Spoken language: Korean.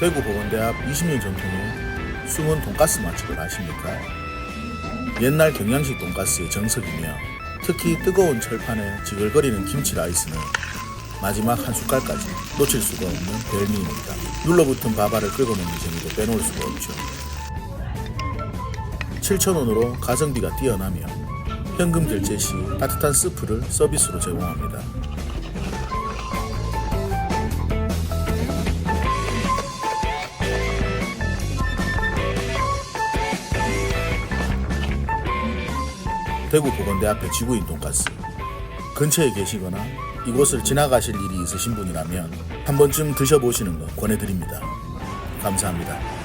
대구 보건대 앞 20년 전통의 숨은 돈가스 맛집을 아십니까? 옛날 경양식 돈가스의 정석이며 특히 뜨거운 철판에 지글거리는 김치 라이스는 마지막 한 숟갈까지 놓칠 수가 없는 별미입니다. 눌러붙은 밥알을 끓여 먹는 재미도 빼놓을 수가 없죠. 7,000원으로 가성비가 뛰어나며 현금 결제 시 따뜻한 스프를 서비스로 제공합니다. 대구 보건대 앞에 지구인 돈가스 근처에 계시거나 이곳을 지나가실 일이 있으신 분이라면 한 번쯤 드셔보시는 거 권해드립니다. 감사합니다.